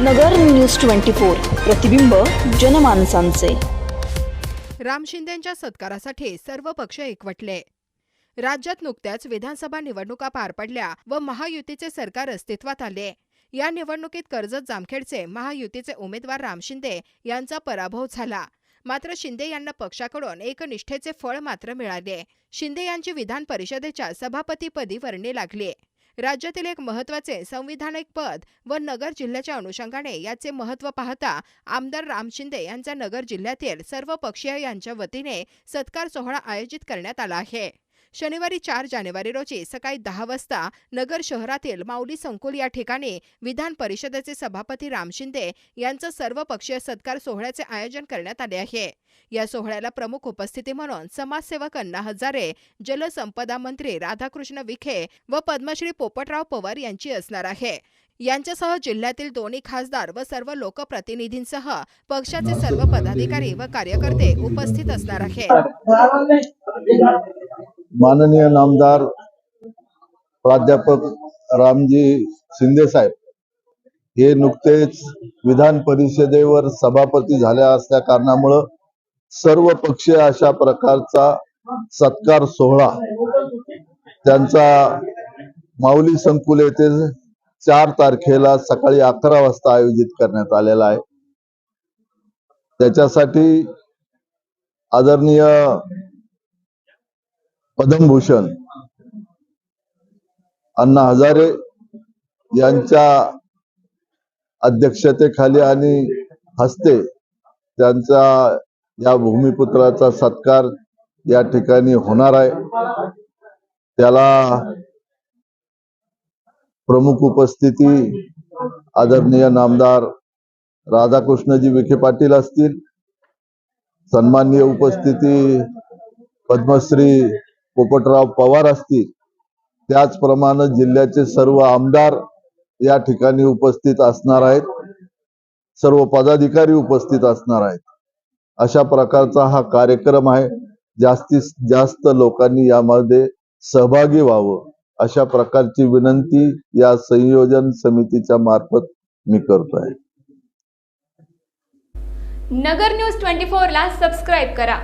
नगर news twenty four प्रतिबिंब जनमानसांचे. राम शिंदेच्या सत्कारासाठी सर्व पक्ष एकवटले. राज्यात नुकत्याच विधानसभा निवडणुका पार पडल्या व महायुतीचे सरकार अस्तित्वात आले. या निवडणुकीत कर्जत जामखेडचे महायुतीचे उमेदवार राम शिंदे यांचा पराभव झाला. मात्र शिंदे यांना पक्षाकडून एकनिष्ठेचे फळ मात्र मिळाले. शिंदे यांची विधान परिषदेच्या सभापतीपदी वर्णी लागली. राज्यातील एक महत्त्वाचे संविधानिक पद व नगर जिल्ह्याच्या अनुषंगाने याचे महत्त्व पाहता आमदार राम शिंदे यांचा नगर जिल्ह्यातील सर्व पक्षीय यांच्या वतीने सत्कार सोहळा आयोजित करण्यात आला आहे. शनिवारी चार जानेवारी रोजी सकाळी दहा वाजता नगर शहरातील माऊली संकुल या ठिकाणी विधान परिषदेचे सभापती राम शिंदे यांचा सर्व पक्षीय सत्कार सोहळ्याचे आयोजन करण्यात आले आहे. या सोहळ्याला प्रमुख उपस्थिती म्हणून समाजसेवक अण्णा हजारे जलसंपदा मंत्री राधाकृष्ण विखे व पद्मश्री पोपटराव पवार यांची असणार आहे. यांच्यासह जिल्ह्यातील दोन्ही खासदार व सर्व लोकप्रतिनिधींसह पक्षाचे सर्व पदाधिकारी व कार्यकर्ते उपस्थित असणार आहेत. माननीय नामदार प्राध्यापक रामजी शिंदे साहेब हे नुकतेच विधान परिषदेवर सभापती झाल्या असल्या कारणामुळं सर्व पक्ष अशा प्रकारचा सत्कार सोहळा त्यांचा माऊली संकुल येथे चार तारखेला सकाळी अकरा वाजता आयोजित करण्यात आलेला आहे. त्याच्यासाठी आदरणीय पद्मभूषण अण्णा हजारे यांच्या अध्यक्षतेखाली आणि हस्ते त्यांचा या भूमिपुत्राचा सत्कार या ठिकाणी होणार आहे. त्याला प्रमुख उपस्थिती आदरणीय नामदार राधाकृष्णजी विखे पाटील असतील. सन्माननीय उपस्थिती पद्मश्री पोपटराव पवार असतील त्याचप्रमाणे जिल्ह्याचे सर्व आमदार या ठिकाणी उपस्थित असणार आहेत. सर्व पदाधिकारी उपस्थित असणार आहेत. अशा प्रकारचा हा कार्यक्रम आहे. जास्तीत जास्त लोकांनी यामध्ये सहभागी व्हावं अशा प्रकारची विनंती या संयोजन समितीच्या मार्फत मी करतोय. नगर न्यूज ट्वेंटी फोरला सबस्क्राईब करा.